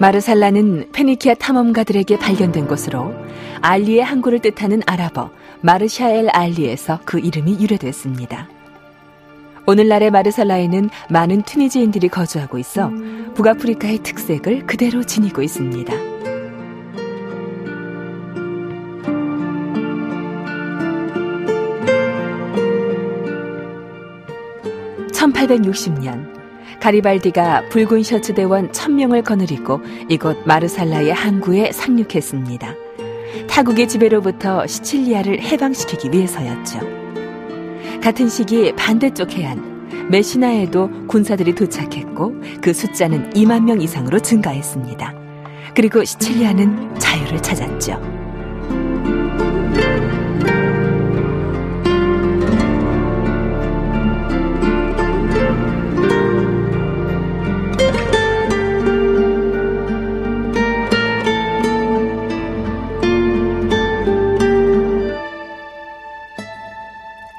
마르살라는 페니키아 탐험가들에게 발견된 곳으로 알리의 항구를 뜻하는 아랍어 마르샤엘 알리에서 그 이름이 유래됐습니다. 오늘날의 마르살라에는 많은 튀니지인들이 거주하고 있어 북아프리카의 특색을 그대로 지니고 있습니다. 1860년 가리발디가 붉은 셔츠 대원 1000명을 거느리고 이곳 마르살라의 항구에 상륙했습니다. 타국의 지배로부터 시칠리아를 해방시키기 위해서였죠. 같은 시기 반대쪽 해안 메시나에도 군사들이 도착했고 그 숫자는 2만 명 이상으로 증가했습니다. 그리고 시칠리아는 자유를 찾았죠.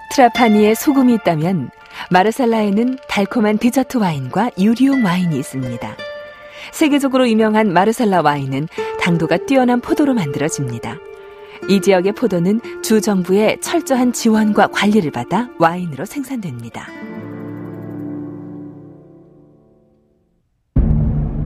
트라파니에 소금이 있다면 마르살라에는 달콤한 디저트 와인과 유리용 와인이 있습니다. 세계적으로 유명한 마르살라 와인은 당도가 뛰어난 포도로 만들어집니다. 이 지역의 포도는 주 정부의 철저한 지원과 관리를 받아 와인으로 생산됩니다.